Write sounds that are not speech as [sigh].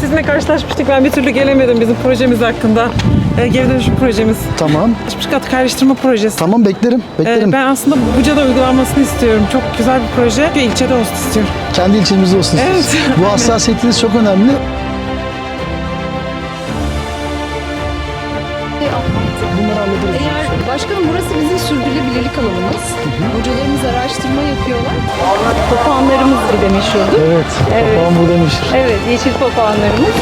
seninle karşılaşmıştık. Ben bir türlü gelemedim bizim projemiz hakkında. Ee, geri dönüşüm projemiz. Tamam. Açmış kat kaynaştırma projesi. Tamam beklerim. Ee, Beklerim. ben aslında Buca'da uygulanmasını istiyorum. Çok güzel bir proje. Bir ilçede olsun istiyorum. Kendi ilçemizde olsun Evet. istiyoruz. Bu [laughs] hassasiyetiniz çok önemli. Bunları hallederiz. Eğer başkanım burası bizim sürdürülebilirlik alanımız. Araştırma yapıyorlar. Papağanlarımız bir de meşhurdur. Evet. Papağan burada meşhur. Evet, yeşil papağanlarımız.